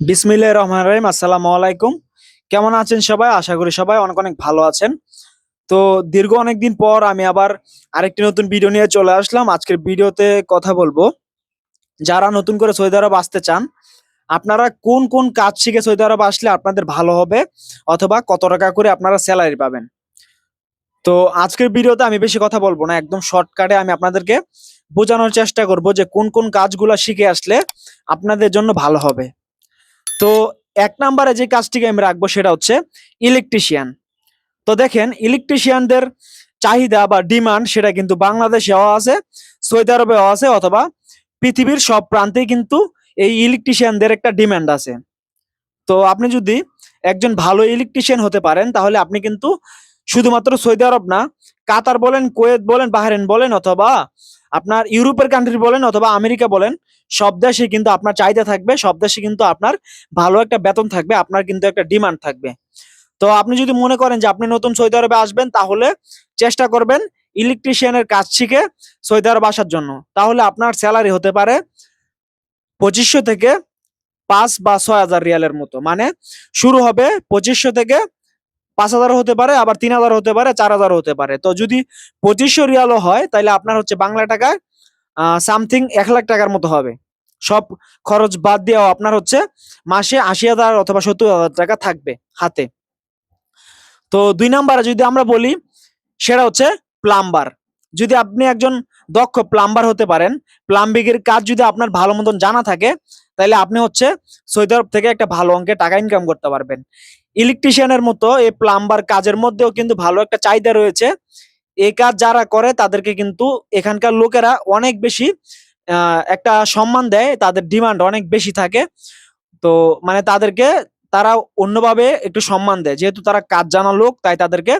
বিসমিল্লাহির রহমান রহিম, আসসালামু আলাইকুম। কেমন আছেন সবাই? আশা করি সবাই অনেক অনেক ভালো আছেন। তো দীর্ঘ অনেকদিন পর আমি আবার আরেকটি নতুন ভিডিও নিয়ে চলে আসলাম। আজকের ভিডিওতে কথা বলব। যারা নতুন করে সৌদি আরব আসতে চান, আপনারা কোন কোন কাজ শিখে সৌদি আরব আসলে আপনাদের ভালো হবে অথবা কত টাকা করে আপনারা স্যালারি পাবেন? তো আজকের ভিডিওতে আমি বেশি কথা বলব না, একদম শর্টকাটে আমি আপনাদেরকে বোঝানোর চেষ্টা করব যে কোন কোন কাজগুলো শিখে আসলে আপনাদের জন্য ভালো হবে। তো এক নম্বরে যে কাজটিকে আমি রাখব সেটা হচ্ছে ইলেকট্রিশিয়ান তো দেখেন ইলেকট্রিশিয়ানদের চাহিদা বা ডিমান্ড সেটা কিন্তু বাংলাদেশেও আছে, সৌদি আরবেও আছে অথবা পৃথিবীর সব প্রান্তেই কিন্তু এই ইলেকট্রিশিয়ানদের একটা ডিমান্ড আছে। তো আপনি যদি একজন ভালো ইলেকট্রিশিয়ান হতে পারেন, তাহলে আপনি কিন্তু শুধুমাত্র সৌদি আরব না কাতার বলেন, কুয়েত বলেন বাহরেন বলেন অথবা আপনার ইউরোপের কান্ট্রি বলেন অথবা আমেরিকা বলেন, সব দেশে কিন্তু আপনার চাহিদা থাকবে, সব দেশে কিন্তু আপনার ভালো একটা বেতন থাকবে, আপনার কিন্তু একটা ডিমান্ড থাকবে। তো আপনি যদি মনে করেন যে আপনি নতুন সৌদি আরবে আসবেন, তাহলে চেষ্টা করবেন ইলেকট্রিশিয়ানের কাজ শিখে সৌদি আরব আসার জন্য। তাহলে আপনার স্যালারি হতে পারে পঁচিশশো থেকে পাঁচ বা ছয় হাজার রিয়ালের মতো। মানে শুরু হবে পঁচিশশো থেকে পাঁচ হাজার হতে পারে, আবার তিন হাজার হতে পারে, চার হাজার হতে পারে। তো যদি পঁচিশশো রিয়ালও হয় তাহলে আপনার হচ্ছে বাংলা টাকায় সামথিং এক লাখ টাকার মতো হবে। সব খরচ বাদ দিয়েও আপনার হচ্ছে মাসে আশি হাজার অথবা সত্তর হাজার টাকা থাকবে হাতে। তো দুই নাম্বারে, যদি আমরা বলি, সেটা হচ্ছে প্লাম্বার। যদি আপনি একজন দক্ষ প্লাম্বার হতে পারেন প্লাম্বিং এর কাজ যদি আপনার ভালো মতন জানা থাকে তাহলে আপনি হচ্ছে সৌদি আরব থেকে একটা ভালো অঙ্কে টাকা ইনকাম করতে পারবেন। ইলেকট্রিশিয়ানের মতো এই প্লাম্বার কাজের মধ্যেও কিন্তু ভালো একটা চাহিদা রয়েছে। এই কাজ যারা করে তাদেরকে কিন্তু এখানকার লোকেরা অনেক বেশি একটা সম্মান দেয়, তাদের ডিমান্ড অনেক বেশি থাকে। তো মানে তাদেরকে তারা অন্যভাবে একটু সম্মান দেয়। যেহেতু তারা কাজ জানা লোক, তাই তাদেরকে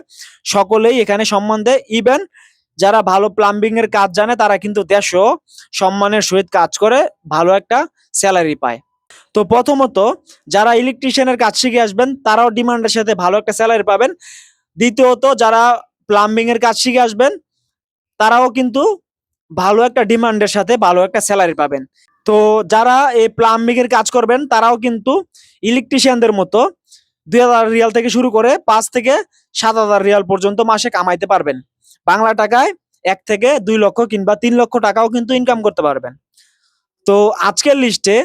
সকলেই এখানে সম্মান দেয়। ইভেন যারা ভালো প্লাম্বিং এর কাজ জানে, তারা কিন্তু দেশও সম্মানের সহিত কাজ করে, ভালো একটা স্যালারি পায়। তো প্রথমত, যারা ইলেকট্রিশিয়ানের কাজ শিখে আসবেন, তারাও ডিমান্ডের সাথে ভালো একটা স্যালারি পাবেন। দ্বিতীয়ত, যারা প্লাম্বিং এর কাজ শিখে আসবেন, তারাও কিন্তু ভালো একটা ডিমান্ডের সাথে ভালো একটা স্যালারি পাবেন। তো যারা এই প্লাম্বিং এর কাজ করবেন, তারাও কিন্তু ইলেকট্রিশিয়ানদের মতো দুই হাজার রিয়াল থেকে শুরু করে পাঁচ থেকে সাত হাজার রিয়াল পর্যন্ত মাসে কামাইতে পারবেন। বাংলা টাকায় এক থেকে দুই লক্ষ কিংবা তিন লক্ষ টাকাও কিন্তু ইনকাম করতে পারবেন। তো আজকের লিস্টে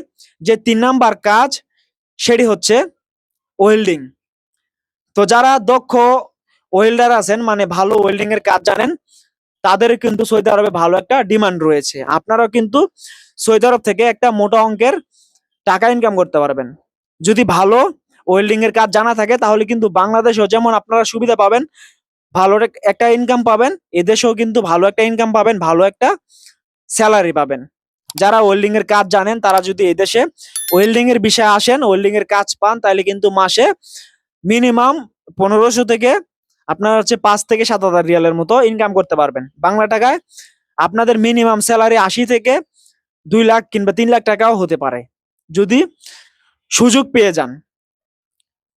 যে তিন নাম্বার কাজ সেটি হচ্ছে ওয়েল্ডিং তো যারা দক্ষ ওয়েল্ডার আছেন মানে ভালো ওয়েল্ডিং এর কাজ জানেন, তাদের কিন্তু সৌদি আরবে ভালো একটা ডিমান্ড রয়েছে। আপনারাও কিন্তু সৌদি আরব থেকে একটা মোটা অঙ্কের টাকা ইনকাম করতে পারবেন। যদি ভালো ওয়েল্ডিং এর কাজ জানা থাকে, তাহলে কিন্তু বাংলাদেশেও যেমন আপনারা সুবিধা পাবেন, ভালো একটা ইনকাম পাবেন, এদেশেও কিন্তু ভালো একটা ইনকাম পাবেন, ভালো একটা স্যালারি পাবেন। যারা ওয়েল্ডিং এর কাজ জানেন, তারা যদি এদেশে ওয়েল্ডিং এর বিষয়ে আসেন ওয়েল্ডিং এর কাজ পান, তাহলে কিন্তু মাসে মিনিমাম পনেরোশো থেকে আপনার হচ্ছে পাঁচ থেকে সাত হাজার রিয়ালের মতো ইনকাম করতে পারবেন। বাংলা টাকায় আপনাদের মিনিমাম স্যালারি আশি থেকে দুই লাখ কিংবা তিন লাখ টাকাও হতে পারে। যদি সুযোগ পেয়ে যান।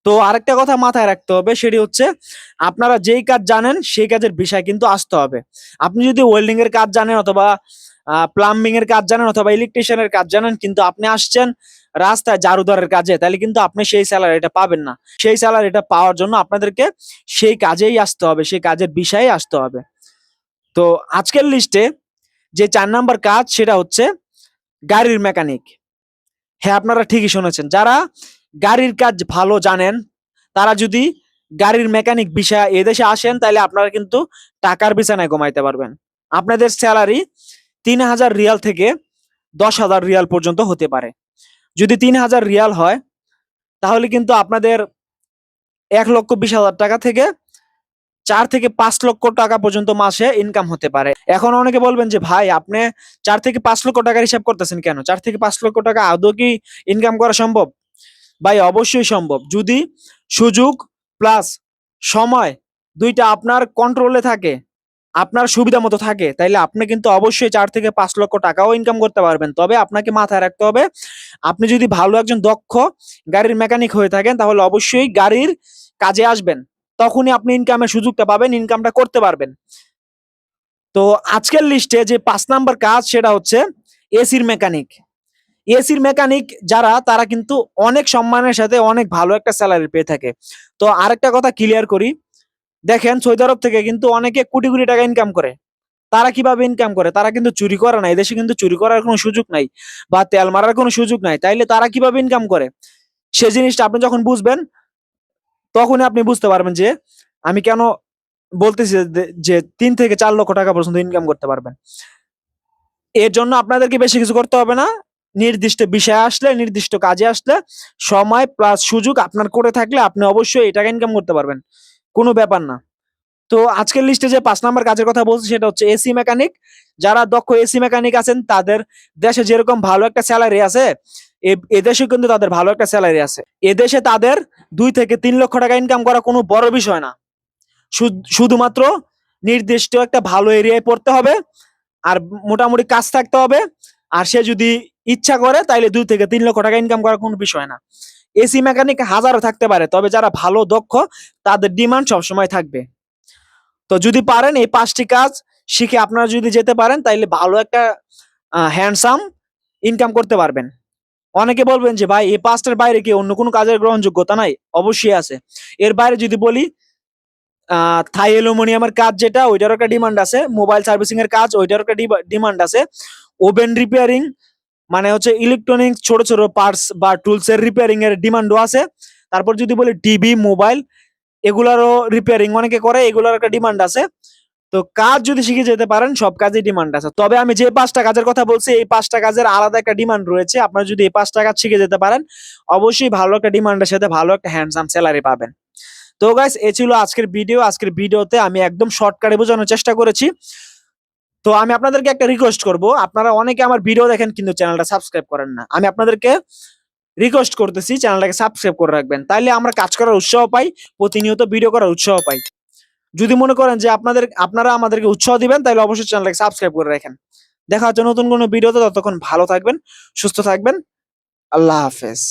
তো আরেকটা কথা মাথায় রাখতে হবে, সেটি হচ্ছে আপনারা যেই কাজ জানেন, সেই কাজের বিষয় কিন্তু আসতে হবে। আপনি যদি ওয়েল্ডিং এর কাজ জানেন অথবা প্লাম্বিং এর কাজ জানেন অথবা ইলেকট্রিশিয়ানের কাজ জানেন, কিন্তু আপনি আসছেন রাস্তায় জারুদারের কাজে, তাহলে কিন্তু আপনি সেই স্যালারিটা পাবেন না। সেই স্যালারিটা পাওয়ার জন্য আপনাদেরকে সেই কাজেই আসতে হবে, সেই কাজের বিষয়ে আসতে হবে। তো আজকের লিস্টে যে চার নাম্বার কাজ, সেটা হচ্ছে গাড়ির মেকানিক হ্যাঁ আপনারা ঠিকই শুনেছেন। যারা গাড়ির কাজ ভালো জানেন, তারা যদি গাড়ির মেকানিক বিষয় এদেশে আসেন, তাহলে আপনারা কিন্তু টাকার বিছানায় কমাইতে পারবেন। আপনাদের স্যালারি তিন হাজার রিয়াল থেকে দশ হাজার রিয়াল পর্যন্ত হতে পারে। যদি তিন হাজার রিয়াল হয়, তাহলে কিন্তু আপনাদের এক লক্ষ বিশ হাজার টাকা থেকে চার থেকে পাঁচ লক্ষ টাকা পর্যন্ত মাসে ইনকাম হতে পারে। এখন অনেকে বলবেন যে, ভাই, আপনি চার থেকে পাঁচ লক্ষ টাকার হিসাব করতেছেন কেন? চার থেকে পাঁচ লক্ষ টাকা আদৌ কি ইনকাম করা সম্ভব? ভাই, অবশ্যই সম্ভব। যদি সুযোগ প্লাস সময় দুইটা আপনার কন্ট্রোলে থাকে আপনার সুবিধা মতো থাকে, তাইলে আপনি কিন্তু অবশ্যই চার থেকে পাঁচ লক্ষ টাকাও ইনকাম করতে পারবেন। তবে আপনাকে মাথায় রাখতে হবে, আপনি যদি ভালো একজন দক্ষ গাড়ির মেকানিক হয়ে থাকেন, তাহলে অবশ্যই গাড়ির কাজে আসবেন। তখনই আপনি ইনকামের সুযোগটা পাবেন ইনকামটা করতে পারবেন। তো আজকের লিস্টে যে পাঁচ নাম্বার কাজ, সেটা হচ্ছে এসির মেকানিক এসির মেকানিক যারা, তারা কিন্তু অনেক সম্মানের সাথে অনেক ভালো একটা স্যালারি পেয়ে থাকে। তো আরেকটা কথা ক্লিয়ার করি দেখেন সৌদি আরব থেকে কিন্তু অনেকে কোটি কোটি টাকা ইনকাম করে। তারা কীভাবে ইনকাম করে? তারা কিন্তু চুরি করে না। এদেশে কিন্তু চুরি করার কোনো সুযোগ নাই বা তেল মারার কোনো সুযোগ নাই। তাইলে তারা কীভাবে ইনকাম করে? সে জিনিসটা আপনি যখন বুঝবেন, তখনই আপনি বুঝতে পারবেন যে, আমি কেন বলতেছি যে- তিন থেকে চার লক্ষ টাকা পর্যন্ত ইনকাম করতে পারবেন। এর জন্য আপনাদেরকে বেশি কিছু করতে হবে না। নির্দিষ্ট বিষয়ে আসলে, নির্দিষ্ট কাজে আসলে সময় প্লাস সুযোগ আপনার করে থাকলে আপনি অবশ্যই এই টাকা ইনকাম করতে পারবেন। কোনো ব্যাপার না। তো আজকের লিস্টে যে পাঁচ নাম্বার কাজের কথা বলছি সেটা হচ্ছে এসি মেকানিক যারা দক্ষ এসি মেকানিক আছেন, তাদের দেশে যেরকম ভালো একটা স্যালারি আছে এদেশে কিন্তু তাদের ভালো একটা স্যালারি আছে। এদেশে তাদের দুই থেকে তিন লক্ষ টাকা ইনকাম করা কোনো বড় বিষয় না। শুধ- শুধুমাত্র নির্দিষ্ট একটা ভালো এরিয়ায় পড়তে হবে, আর মোটামুটি কাজ থাকতে হবে। আর সে যদি ইচ্ছা করে, তাইলে দুই থেকে তিন লক্ষ টাকা ইনকাম করা কোনো বিষয় না। এসি মেকানিক হাজারও থাকতে পারে, তবে যারা ভালো, দক্ষ, তাদের ডিমান্ড সবসময় থাকবে। তো যদি পারেন এই পাঁচটি কাজ শিখে আপনারা যদি যেতে পারেন, তাইলে ভালো একটা হ্যান্ডসাম ইনকাম করতে পারবেন। অনেকে বলবেন যে, ভাই, এই পাঁচটার বাইরে কি অন্য কোনো কাজের গ্রহণযোগ্যতা নাই? অবশ্যই আছে। এর বাইরে যদি বলি থাই অ্যালুমিনিয়ামের কাজ যেটা, ওইটারও একটা ডিমান্ড আছে। মোবাইল সার্ভিসিং এর কাজ, ওইটারও একটা ডিমান্ড আছে। ওভেন রিপেয়ারিং মানে হচ্ছে ইলেকট্রনিক ছোট ছোট পার্টস বা টুলস এর রিপেয়ারিং এর ডিমান্ডও আছে। তারপর যদি বলি টিভি মোবাইল এগুলারও রিপেয়ারিং অনেকে করে, এগুলোর একটা ডিমান্ড আছে। তো কাজ যদি শিখে যেতে পারেন, সব কাজে ডিমান্ড আছে। তবে আমি যে পাঁচটা কাজের কথা বলছি, এই পাঁচটা কাজের আলাদা একটা ডিমান্ড রয়েছে। আপনারা যদি এই পাঁচটা কাজ শিখে যেতে পারেন, অবশ্যই ভালো একটা ডিমান্ডের সাথে ভালো একটা হ্যান্ডসাম স্যালারি পাবেন। তো গাইস এ ছিল আজকের ভিডিও আজকের ভিডিওতে আমি একদম শর্টকাটে বোঝানোর চেষ্টা করেছি। তো আমি আপনাদেরকে একটা রিকোয়েস্ট করব। আপনারা অনেকে আমার ভিডিও দেখেন কিন্তু চ্যানেলটা সাবস্ক্রাইব করেন না। আমি আপনাদেরকে রিকোয়েস্ট করতেছি চ্যানেলটাকে সাবস্ক্রাইব করে রাখবেন। তাইলে আমরা কাজ করার উৎসাহ পাই, প্রতিনিয়ত ভিডিও করার উৎসাহ পাই। যদি মনে করেন যে আপনাদের, আপনারা আমাদেরকে উৎসাহ দিবেন তাহলে অবশ্যই চ্যানেলটাকে সাবস্ক্রাইব করে রাখেন। দেখা হচ্ছে নতুন কোনো ভিডিওতে ততক্ষণ ভালো থাকবেন, সুস্থ থাকবেন। আল্লাহ হাফেজ।